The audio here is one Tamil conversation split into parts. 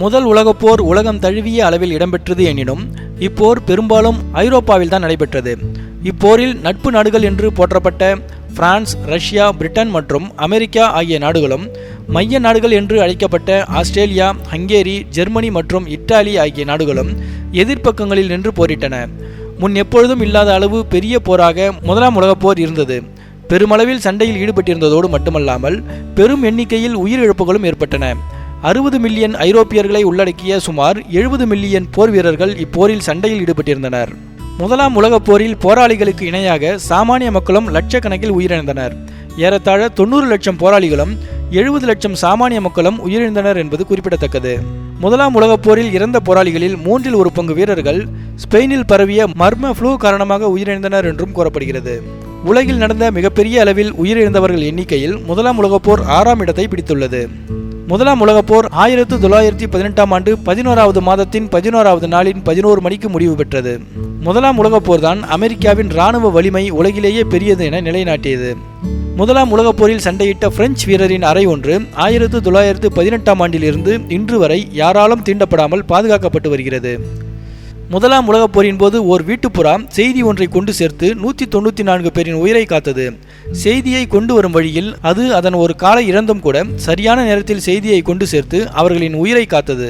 முதல் உலகப் போர் உலகம் தழுவிய அளவில் இடம்பெற்றது எனினும் இப்போர் பெரும்பாலும் ஐரோப்பாவில் தான் நடைபெற்றது. இப்போரில் நட்பு நாடுகள் என்று போற்றப்பட்ட பிரான்ஸ் ரஷ்யா பிரிட்டன் மற்றும் அமெரிக்கா ஆகிய நாடுகளும் மைய நாடுகள் என்று அழைக்கப்பட்ட ஆஸ்திரேலியா ஹங்கேரி ஜெர்மனி மற்றும் இத்தாலி ஆகிய நாடுகளும் எதிர்ப்பக்கங்களில் நின்று போரிட்டன. முன் எப்பொழுதும் இல்லாத அளவு பெரிய போராக முதலாம் உலகப் போர் இருந்தது. பெருமளவில் சண்டையில் ஈடுபட்டிருந்ததோடு மட்டுமல்லாமல் பெரும் எண்ணிக்கையில் உயிரிழப்புகளும் ஏற்பட்டன. அறுபது மில்லியன் ஐரோப்பியர்களை உள்ளடக்கிய சுமார் எழுபது மில்லியன் போர் வீரர்கள் இப்போரில் சண்டையில் ஈடுபட்டிருந்தனர். முதலாம் உலகப் போரில் போராளிகளுக்கு இணையாக சாமானிய மக்களும் லட்சக்கணக்கில் உயிரிழந்தனர். ஏறத்தாழ தொண்ணூறு லட்சம் போராளிகளும் எழுபது லட்சம் சாமானிய மக்களும் உயிரிழந்தனர் என்பது குறிப்பிடத்தக்கது. முதலாம் உலகப் போரில் இறந்த போராளிகளில் மூன்றில் ஒரு பங்கு வீரர்கள் ஸ்பெயினில் பரவிய மர்ம ஃப்ளூ காரணமாக உயிரிழந்தனர் என்றும் கூறப்படுகிறது. உலகில் நடந்த மிகப்பெரிய அளவில் உயிரிழந்தவர்கள் எண்ணிக்கையில் முதலாம் உலகப் போர் ஆறாம் இடத்தை பிடித்துள்ளது. முதலாம் உலகப்போர் ஆயிரத்து தொள்ளாயிரத்தி பதினெட்டாம் ஆண்டு பதினோராவது மாதத்தின் பதினோராவது நாளின் பதினோரு மணிக்கு முடிவு பெற்றது. முதலாம் உலகப் போர் தான் அமெரிக்காவின் இராணுவ வலிமை உலகிலேயே பெரியது என நிலைநாட்டியது. முதலாம் உலகப்போரில் சண்டையிட்ட பிரெஞ்சு வீரரின் அறை ஒன்று ஆயிரத்து தொள்ளாயிரத்து பதினெட்டாம் ஆண்டிலிருந்து இன்று வரை யாராலும் தீண்டப்படாமல் பாதுகாக்கப்பட்டு வருகிறது. முதலாம் உலகப் போரின் போது ஓர் வீட்டுப்புறா செய்தி ஒன்றை கொண்டு சேர்த்து நூற்றி தொண்ணூற்றி நான்கு பேரின் உயிரை காத்தது. செய்தியை கொண்டு வரும் வழியில் அது அதன் ஒரு காலை இறந்தும் கூட சரியான நேரத்தில் செய்தியை கொண்டு சேர்த்து அவர்களின் உயிரை காத்தது.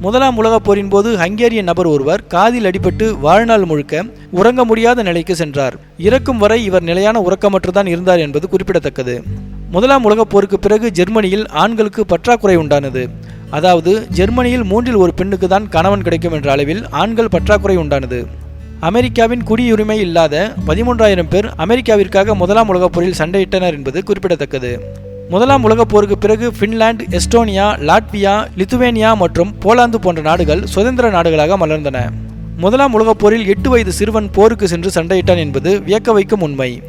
முதலாம் உலகப் போரின் போது ஹங்கேரிய நபர் ஒருவர் காதில் அடிபட்டு வாழ்நாள் முழுக்க உறங்க முடியாத நிலைக்கு சென்றார். இறக்கும் வரை இவர் நிலையான உறக்கமற்றுதான் இருந்தார் என்பது குறிப்பிடத்தக்கது. முதலாம் உலகப் போருக்கு பிறகு ஜெர்மனியில் ஆண்களுக்கு பற்றாக்குறை உண்டானது. அதாவது ஜெர்மனியில் மூன்றில் ஒரு பெண்ணுக்கு தான் கணவன் கிடைக்கும் என்ற அளவில் ஆண்கள் பற்றாக்குறை உண்டானது. அமெரிக்காவின் குடியுரிமை இல்லாத பதிமூன்றாயிரம் பேர் அமெரிக்காவிற்காக முதலாம் உலகப் போரில் சண்டையிட்டனர் என்பது குறிப்பிடத்தக்கது. முதலாம் உலகப் போருக்கு பிறகு பின்லாந்து எஸ்டோனியா லாட்வியா லித்துவேனியா மற்றும் போலாந்து போன்ற நாடுகள் சுதந்திர நாடுகளாக மலர்ந்தன. முதலாம் உலகப் போரில் எட்டு வயது சிறுவன் போருக்கு சென்று சண்டையிட்டான் என்பது வியக்க வைக்கும் உண்மை.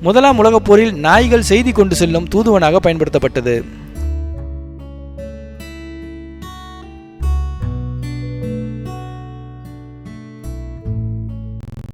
முதலாம் உலகப் போரில் நாய்கள் செய்தி கொண்டு செல்லும் தூதுவனாக பயன்படுத்தப்பட்டது.